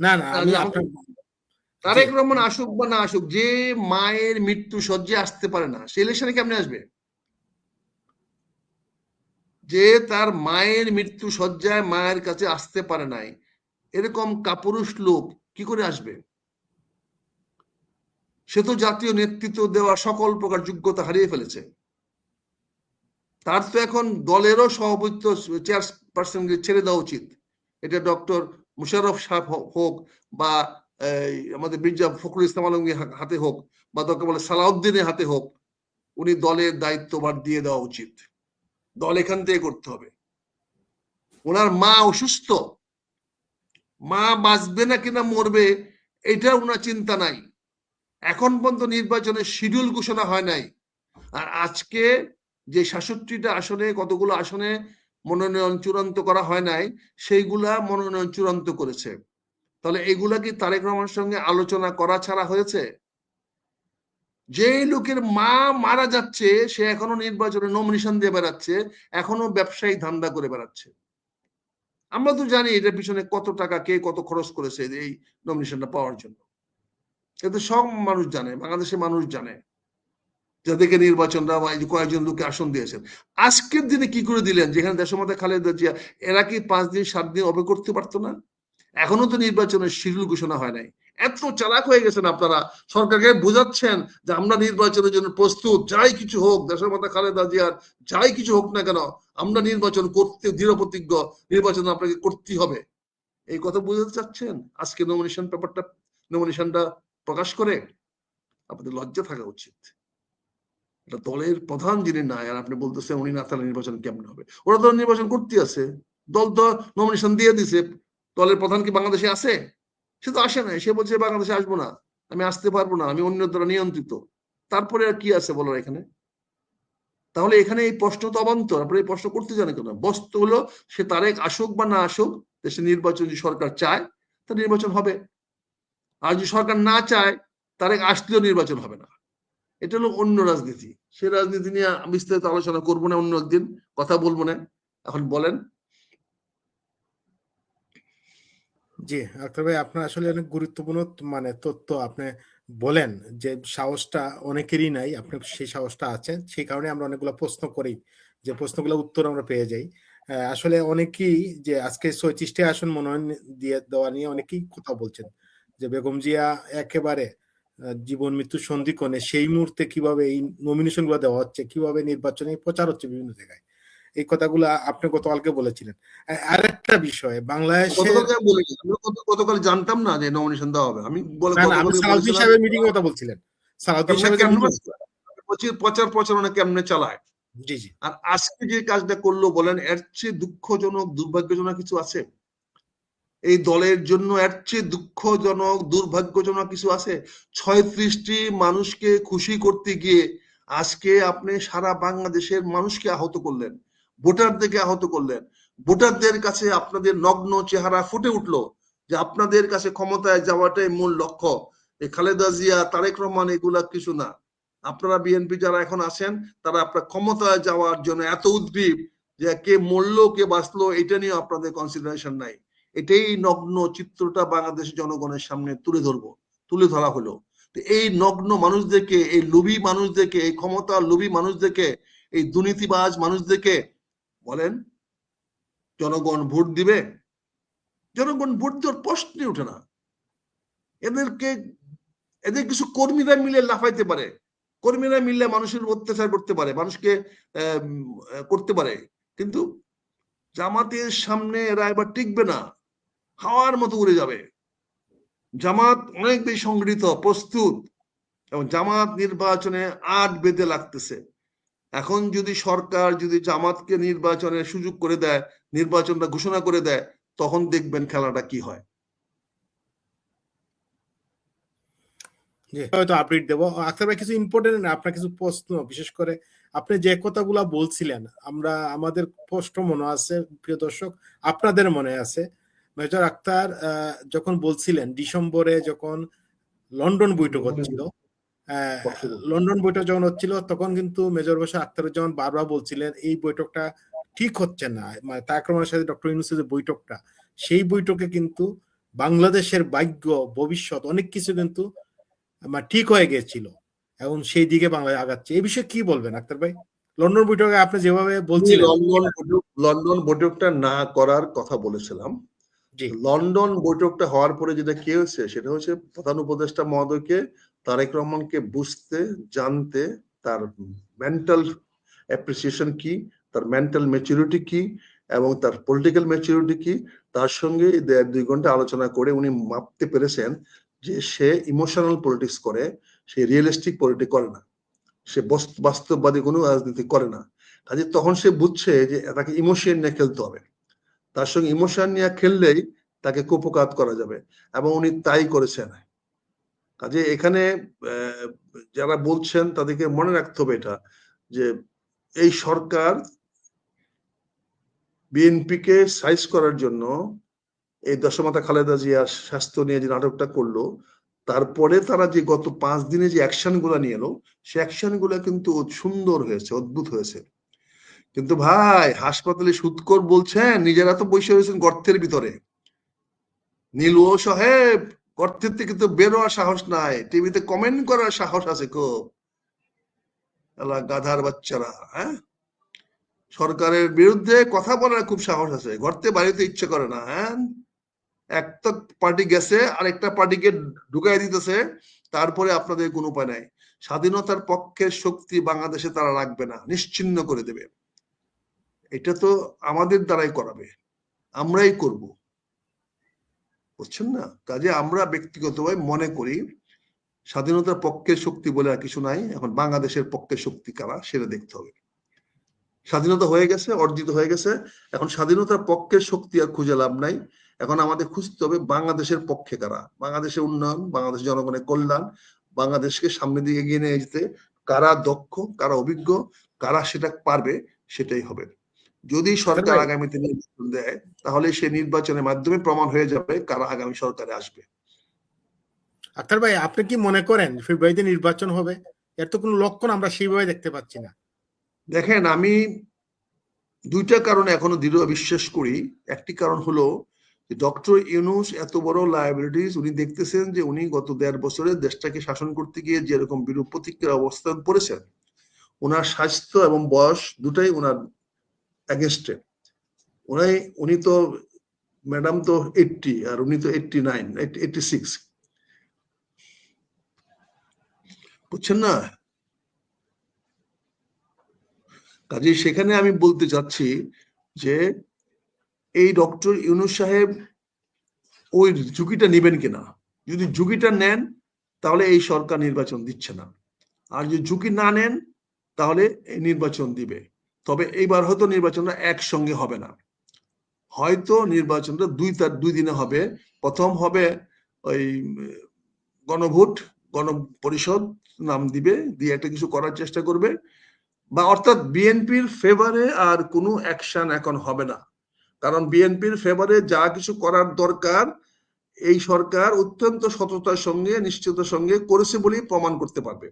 না না আমি আপনার তারেক রহমান আসুক বা না আসুক যে মায়ের মৃত্যু সজ্জায় আসতে পারে না সে ইলেকশনে কেমনে আসবে? যে তার মায়ের মৃত্যু সজ্জায় মায়ের কাছে আসতে পারে নাই এরকম কাপুরুষ লোক কি করে আসবে? সে তো জাতীয় নেতৃত্ব দেওয়া সকল প্রকার যোগ্যতা হারিয়ে ফেলেছে। তার তো এখন দলেরও সভাপতিত্ব চেয়ারপারসনকে ছেড়ে দেওয়া উচিত। এটা ডক্টর মুশারফ সাহেব হোক বা আমাদের মির্জা ফখরুল ইসলাম আলমগীর হাতে হোক বা দরকার বলে সালাউদ্দিনের হাতে হোক, উনি দলের দায়িত্বভার দিয়ে দেওয়া উচিত। দল এখান থেকে করতে হবে। ওনার মা অসুস্থ। মা বাঁচবে না কিনা মরবে এটা ওনার চিন্তা নাই। এখন পর্যন্ত নির্বাচনের শিডিউল ঘোষণা হয় নাই। আর আজকে যে সাতষট্টিটা আসনে, কতগুলো আসনে মনোনয়ন চূড়ান্ত করা হয় নাই, সেইগুলা মনোনয়ন চূড়ান্ত করেছে। তাহলে এগুলা কি তারেক রহমানের সঙ্গে আলোচনা করা ছাড়া হয়েছে? যে লোকের মা মারা যাচ্ছে, সে এখনও নির্বাচনে নমিনেশন দিয়ে বেড়াচ্ছে, এখনও ব্যবসায়ী ধান্দা করে বেড়াচ্ছে। আমরা তো জানি এটার পিছনে কত টাকা কে কত খরচ করেছে এই নমিনেশনটা পাওয়ার জন্য। এটা সব মানুষ জানে, বাংলাদেশের মানুষ জানে। যাদেরকে নির্বাচনটা বা কয়েকজন লোককে আসন দিয়েছেন। আজকের দিনে কি করে দিলেন? যেখানে দেশের দেশমাতা খালেদা জিয়া, এরা কি পাঁচ দিন, সাত দিন অপেক্ষা করতে পারতো না? এখনও তো নির্বাচনের শিডিউল ঘোষণা হয় নাই। এত চালাক হয়ে গেছেন আপনারা। সরকারকে বোঝাচ্ছেন যে আমরা নির্বাচনের জন্য প্রস্তুত। যাই কিছু হোক দেশের মাতা খালেদা জিয়ার যাই কিছু হোক না কেন, আমরা নির্বাচন করতে দৃঢ় প্রতিজ্ঞ নির্বাচন আপনাকে করতেই হবে। এই কথা বোঝাতে চাচ্ছেন? আজকে নমিনেশন পেপারটা নমিনেশনটা প্রকাশ করে আপনাদের লজ্জা থাকা উচিত। দলের প্রধান যিনি নাই, আর আপনি বলতেছেন উনি না, তাহলে নির্বাচন কেমন হবে? ওরা তো নির্বাচন করতে আছে। দল তো নমিনেশন দিয়ে দিছে। দলের প্রধান কি বাংলাদেশে আছে? সে তো আসে না সে বলছে, বাংলাদেশে আসব না। আমি আসতে পারব না। আমি অন্য দ্বারা নিয়ন্ত্রিত। তারপরে আর কি আছে বলার এখানে? তাহলে এখানে এই প্রশ্ন তো অবান্তর। আপনি এই প্রশ্ন করতে জানেন কেন? বস্তু হলো, সে তারেক আসুক বা না আসুক, দেশে নির্বাচন যদি সরকার চায়, তা নির্বাচন হবে। আর যদি সরকার না চায়, তারেক আসলেও নির্বাচন হবে না। এটা হলো অন্য রাজনীতি। সে রাজনীতি নিয়ে বিস্তারিত আলোচনা করব না অন্য একদিন কথা বলব না। এখন বলেন। জি আক্তার ভাই আপনার আসলে অনেক গুরুত্বপূর্ণ মানে তথ্য আপনি বলেন যে সাহসটা অনেকেরই নাই আপনার সেই সাহসটা আছে সেই কারণে আমরা অনেকগুলো প্রশ্ন করি যে প্রশ্নগুলো উত্তর আমরা পেয়ে যাই। আসলে অনেকেই যে আজকে ছয়ত্রিশটি আসন মনোনয়ন দিয়ে দেওয়া নিয়ে অনেকেই কথা বলছেন যে বেগম জিয়া একেবারে আহ, জীবন মৃত্যু সন্ধিক্ষণে সেই মুহূর্তে কীভাবে এই নমিনেশনগুলো দেওয়া হচ্ছে কীভাবে নির্বাচনে প্রচার হচ্ছে বিভিন্ন জায়গায়। এই কথাগুলো আপনি গতকালকে বলেছিলেন। আ- আরেকটা বিষয় বাংলাদেশে গতকাল জানতাম না যে নমিনেশন দেওয়া হবে। আমি সালাউদ্দিন সাহেবের মিটিং কথা বলছিলেন। সালাউদ্দিন প্রচার- প্রচার প্রচারণা কেমনে চালায়? জি জি। আর আজকে যে কাজটা করল বলেন এর চেয়ে দুঃখজনক দুর্ভাগ্যজনক কিছু আছে? এই দলের জন্য এর চেয়ে দুঃখজনক, দুর্ভাগ্যজনক কিছু আছে? ছয়ত্রিশটি মানুষকে খুশি করতে গিয়ে আজকে আপনি সারা বাংলাদেশের মানুষকে আহত করলেন, ভোটারদেরকে আহত করলেন। ভোটারদের কাছে আপনাদের নগ্ন চেহারা ফুটে উঠল যে আপনাদের কাছে ক্ষমতায় যাওয়াটাই মূল লক্ষ্য। এই খালেদা জিয়া, তারেক রহমান এগুলা কিছু না। আপনারা বিএনপি যারা এখন আছেন, তারা আপনার ক্ষমতায় যাওয়ার জন্য এত উদ্গ্রীব যে কে মরলো, কে বাঁচলো, এটা নিয়ে আপনাদের কনসিডারেশন নাই। এটাই নগ্ন চিত্রটা বাংলাদেশের জনগণের সামনে তুলে ধরবো, তুলে ধরা হলো। তো এই নগ্ন মানুষদেরকে, এই লোভী মানুষদেরকে, এই ক্ষমতা লোভী মানুষদেরকে, এই দুর্নীতিবাজ মানুষদেরকে বলেন, জনগণ ভোট দিবে। জনগণ ভোট দেওয়ার প্রশ্নই ওঠে না। এদেরকে, এদের কিছু কর্মীরা মিলে লাফাইতে পারে। কর্মীরা মিলে মানুষের অত্যাচার করতে পারে, মানুষকে করতে পারে। কিন্তু জামাতের সামনে এরা এবার টিকবে না। হাওয়ার মতো উড়ে যাবে। জামাত অনেক বেশি সংগঠিত প্রস্তুত। এবং জামাত নির্বাচনে আট বেঁধে লাগতেছে। এখন যদি সরকার যদি জামাতকে নির্বাচনের সুযোগ করে দেয়, নির্বাচনটা ঘোষণা করে দেয়, তখন দেখবেন খেলাটা কি হয়। হয়তো আপডেট দেবো। আক্তার ভাই, কিছু ইম্পর্টেন্ট আপনার কিছু প্রশ্ন, বিশেষ করে আপনি যে কথাগুলা বলছিলেন, আমরা, আমাদের স্পষ্ট মনে আছে, প্রিয় দর্শক, আপনাদের মনে আছে। মেজর আক্তার আহ, যখন বলছিলেন ডিসেম্বরে যখন লন্ডন বৈঠক হচ্ছিল লন্ডন বৈঠক যখন হচ্ছিল তখন কিন্তু মেজর বসা আক্তারুজ্জামান বারবার বলছিলেন এই বৈঠকটা ঠিক হচ্ছে না। মানে রহমানের সাথে ডক্টর ইউনুসের যে বৈঠকটা সেই বৈঠকে কিন্তু বাংলাদেশের ভাগ্য ভবিষ্যৎ অনেক কিছু কিন্তু আমার ঠিক হয়ে গেছিল এবং সেই দিকে বাংলাদেশ আগাচ্ছে। এই বিষয়ে কি বলবেন আক্তার ভাই? লন্ডন বৈঠকে আপনি যেভাবে বলছিলেন। লন্ডন লন্ডন বৈঠকটা না করার কথা বলেছিলাম। লন্ডন বৈঠকটা হওয়ার পরে যেটা কি হয়েছে, সেটা হচ্ছে প্রধান উপদেষ্টা মহোদয়কে, তারেক রহমানকে বুঝতে, জানতে তার মেন্টাল অ্যাপ্রিসিয়েশন কি, তার মেন্টাল ম্যাচুরিটি কি এবং তার পলিটিক্যাল ম্যাচুরিটি কি, তার সঙ্গে দুই ঘণ্টা আলোচনা করে উনি মাপতে পেরেছেন যে সে ইমোশনাল পলিটিক্স করে, সে রিয়েলিস্টিক পলিটিক্স করে না। সে বস্ত- বাস্তববাদী কোনো রাজনীতি করে না। কাজে তখন সে বুঝছে যে তাকে ইমোশন নিয়ে খেলতে হবে। তার সঙ্গে ইমোশন নিয়ে খেললেই তাকে কুপকাত করা যাবে এবং উনি তাই করেছেন। কাজে এখানে যারা বলছেন তাদেরকে মনে রাখতে হবে এটা যে এই সরকার বিএনপিকে সাইজ করার জন্য এই দশমাতা খালেদা জিয়ার স্বাস্থ্য নিয়ে যে নাটকটা করল, তারপরে তারা যে গত পাঁচ দিনে যে অ্যাকশনগুলা নিয়ে এলো, সে অ্যাকশনগুলা কিন্তু সুন্দর হয়েছে, অদ্ভুত হয়েছে। কিন্তু ভাই, হাসপাতালে সুদকর বলছেন, নিজেরা তো বসে রয়েছেন গর্তের ভিতরে। নীলু সাহেব, গর্তের থেকে তো বেরোয়ার সাহস নাই। টিভিতে কমেন্ট করার সাহস আছে খুব। গাধার বাচ্চারা হ্যাঁ? সরকারের বিরুদ্ধে কথা বলার খুব সাহস আছে। গর্তে বাড়িতে ইচ্ছে করে না হ্যাঁ? একটা পার্টি গেছে আর একটা পার্টিকে ঢুকাই দিতেছে, তারপরে আপনাদের কোনো উপায় নাই। স্বাধীনতার পক্ষের শক্তি বাংলাদেশে তারা রাখবে না, নিশ্চিন্ন করে দেবে। এটা তো আমাদের দ্বারাই করাবে। আমরাই করব। বুঝছেন না? কাজে আমরা ব্যক্তিগতভাবে মনে করি, স্বাধীনতার পক্ষের শক্তি বলে আর কিছু নাই, এখন বাংলাদেশের পক্ষের শক্তি কারা সেটা দেখতে হবে। স্বাধীনতা হয়ে গেছে, অর্জিত হয়ে গেছে, এখন স্বাধীনতার পক্ষের শক্তি আর খুঁজে লাভ নাই, এখন আমাদের খুঁজতে হবে বাংলাদেশের পক্ষে কারা? বাংলাদেশের উন্নয়ন বাংলাদেশের জনগণের কল্যাণ, বাংলাদেশকে সামনের দিকে এগিয়ে নিয়ে যেতে কারা দক্ষ, কারা অভিজ্ঞ, কারা সেটা পারবে, সেটাই হবে। যদি সরকার আগামীতে নির্বাচন দেয় তাহলে সে নির্বাচনের মাধ্যমে প্রমাণ হয়ে যাবে কারা আগামী সরকারে আসবে। আক্তার ভাই আপনি কি মনে করেন ফেব্রুয়ারিতে নির্বাচন হবে? এর তো কোনো লক্ষণ আমরা সেইভাবে দেখতে পাচ্ছি না। দেখেন আমি দুইটা কারণে এখনও দৃঢ় বিশ্বাস করি। একটি কারণ হলো ডক্টর ইউনুস এত বড় লায়াবিলিটিস উনি দেখতেছেন যে উনি গত দেড় বছরে দেশটাকে শাসন করতে গিয়ে যেরকম বিরূপ প্রতিক্রিয়ার অবস্থান পড়েছেন ওনার স্বাস্থ্য এবং বয়স দুটাই ওনার অ্যাগেনস্টে উনি উনি তো ম্যাডাম তো এইটটি আর উনি তো এইটটি নাইন এইটটি সিক্স বুঝছেন না? কাজে সেখানে আমি বলতে চাচ্ছি যে, এই ডক্টর ইউনুস সাহেব ওই ঝুঁকিটা নেবেন কিনা? যদি ঝুঁকিটা নেন, তাহলে এই সরকার নির্বাচন দিচ্ছে না। আর যদি ঝুঁকি না নেন, তাহলে এই নির্বাচন দিবে। তবে এইবার হয়তো নির্বাচনটা একসঙ্গে হবে না। হয়তো নির্বাচনটা দুই তার, দুই দিনে হবে। প্রথম হবে ওই গণভোট গণ পরিষদ নাম দিবে, দিয়ে একটা কিছু করার চেষ্টা করবে। বা অর্থাৎ বিএনপির ফেভারে আর কোনো অ্যাকশন এখন হবে না। কারণ বিএনপির ফেভারে যা কিছু করার দরকার, এই সরকার অত্যন্ত সততার সঙ্গে, নিশ্চিততার সঙ্গে করেছে বলেই প্রমাণ করতে পারবে।